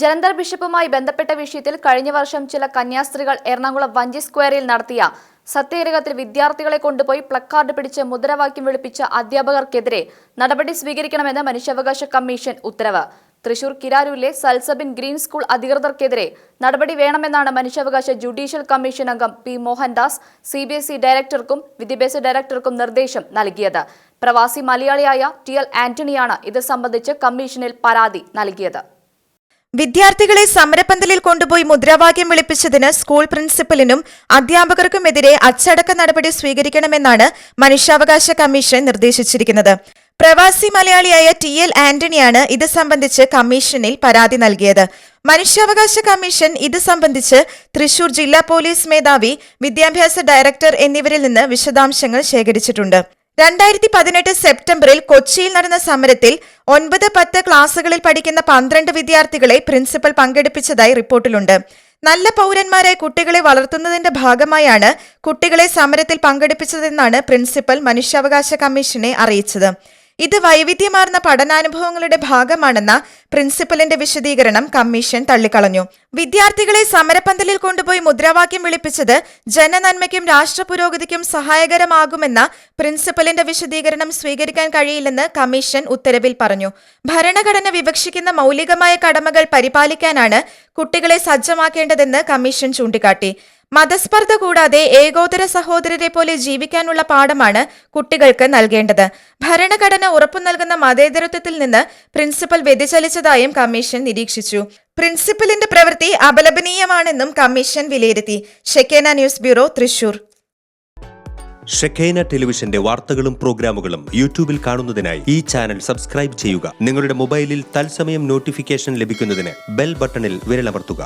ജലന്ധർ ബിഷപ്പുമായി ബന്ധപ്പെട്ട വിഷയത്തിൽ കഴിഞ്ഞ വർഷം ചില കന്യാസ്ത്രീകൾ എറണാകുളം വഞ്ചി സ്ക്വയറിൽ നടത്തിയ സത്യഗ്രഹത്തിൽ വിദ്യാർത്ഥികളെ കൊണ്ടുപോയി പ്ലക്കാർഡ് പിടിച്ച് മുദ്രാവാക്യം വിളിപ്പിച്ച അധ്യാപകർക്കെതിരെ നടപടി സ്വീകരിക്കണമെന്ന് മനുഷ്യാവകാശ കമ്മീഷൻ ഉത്തരവ്. തൃശൂർ കിരാരൂരിലെ സൽസബിൻ ഗ്രീൻ സ്കൂൾ അധികൃതർക്കെതിരെ നടപടി വേണമെന്നാണ് മനുഷ്യാവകാശ ജുഡീഷ്യൽ കമ്മീഷൻ അംഗം P Mohandas C B S E ഡയറക്ടർക്കും വിദ്യാഭ്യാസ ഡയറക്ടർക്കും നിർദ്ദേശം നൽകിയത്. പ്രവാസി മലയാളിയായ ടി എൽ ആന്റണിയാണ് ഇത് സംബന്ധിച്ച് കമ്മീഷനിൽ പരാതി നൽകിയത്. വിദ്യാർത്ഥികളെ സമരപ്പന്തലിൽ കൊണ്ടുപോയി മുദ്രാവാക്യം വിളിപ്പിച്ചതിന് സ്കൂൾ പ്രിൻസിപ്പലിനും അധ്യാപകർക്കുമെതിരെ അച്ചടക്ക നടപടി സ്വീകരിക്കണമെന്നാണ് മനുഷ്യാവകാശ കമ്മീഷൻ നിർദ്ദേശിച്ചിരിക്കുന്നത്. പ്രവാസി മലയാളിയായ ടി. എൽ. ആന്റണിയാണ് ഇത് സംബന്ധിച്ച് കമ്മീഷനിൽ പരാതി നൽകിയത്. മനുഷ്യാവകാശ കമ്മീഷൻ ഇത് സംബന്ധിച്ച് തൃശൂർ ജില്ലാ പോലീസ് മേധാവി വിദ്യാഭ്യാസ ഡയറക്ടർ എന്നിവരിൽ നിന്ന് വിശദാംശങ്ങൾ ശേഖരിച്ചിട്ടുണ്ട്. രണ്ടായിരത്തി പതിനെട്ട് സെപ്റ്റംബറിൽ കൊച്ചിയിൽ നടന്ന സമരത്തിൽ ഒൻപത് പത്ത് ക്ലാസുകളിൽ പഠിക്കുന്ന പന്ത്രണ്ട് വിദ്യാർത്ഥികളെ പ്രിൻസിപ്പൽ പങ്കെടുപ്പിച്ചതായി റിപ്പോർട്ടിലുണ്ട്. നല്ല പൗരന്മാരെ കുട്ടികളെ വളർത്തുന്നതിന്റെ ഭാഗമായാണ് കുട്ടികളെ സമരത്തിൽ പങ്കെടുപ്പിച്ചതെന്നാണ് പ്രിൻസിപ്പൽ മനുഷ്യാവകാശ കമ്മീഷനെ അറിയിച്ചത്. ഇത് വൈവിധ്യമാർന്ന പഠനാനുഭവങ്ങളുടെ ഭാഗമാണെന്ന പ്രിൻസിപ്പലിന്റെ വിശദീകരണം കമ്മീഷൻ തള്ളിക്കളഞ്ഞു. വിദ്യാർത്ഥികളെ സമരപ്പന്തലിൽ കൊണ്ടുപോയി മുദ്രാവാക്യം വിളിപ്പിച്ചത് ജനനന്മയ്ക്കും രാഷ്ട്രപുരോഗതിക്കും സഹായകരമാകുമെന്ന പ്രിൻസിപ്പലിന്റെ വിശദീകരണം സ്വീകരിക്കാൻ കഴിയില്ലെന്ന് കമ്മീഷൻ ഉത്തരവിൽ പറഞ്ഞു. ഭരണഘടന വിവക്ഷിക്കുന്ന മൗലികമായ കടമകൾ പരിപാലിക്കാനാണ് കുട്ടികളെ സജ്ജമാക്കേണ്ടതെന്ന് കമ്മീഷൻ ചൂണ്ടിക്കാട്ടി. മതസ്പർദ്ധ കൂടാതെ ഏകോദര സഹോദരരെ പോലെ ജീവിക്കാനുള്ള പാഠമാണ് കുട്ടികൾക്ക് നൽകേണ്ടത്. ഭരണഘടന ഉറപ്പു നൽകുന്ന മതേതരത്വത്തിൽ നിന്ന് പ്രിൻസിപ്പൽ വ്യതിചലിച്ചതായും കമ്മീഷൻ നിരീക്ഷിച്ചു. പ്രിൻസിപ്പലിന്റെ പ്രവൃത്തി അപലപനീയമാണെന്നും കമ്മീഷൻ വിലയിരുത്തി. Shekinah news bureau Thrissur. Shekinah ടെലിവിഷന്റെ വാർത്തകളും പ്രോഗ്രാമുകളും യൂട്യൂബിൽ കാണുന്നതിനായി ഈ ചാനൽ സബ്സ്ക്രൈബ് ചെയ്യുക. നിങ്ങളുടെ മൊബൈലിൽ തത്സമയം നോട്ടിഫിക്കേഷൻ ലഭിക്കുന്നതിന് ബെൽ ബട്ടണിൽ വിരലമർത്തുക.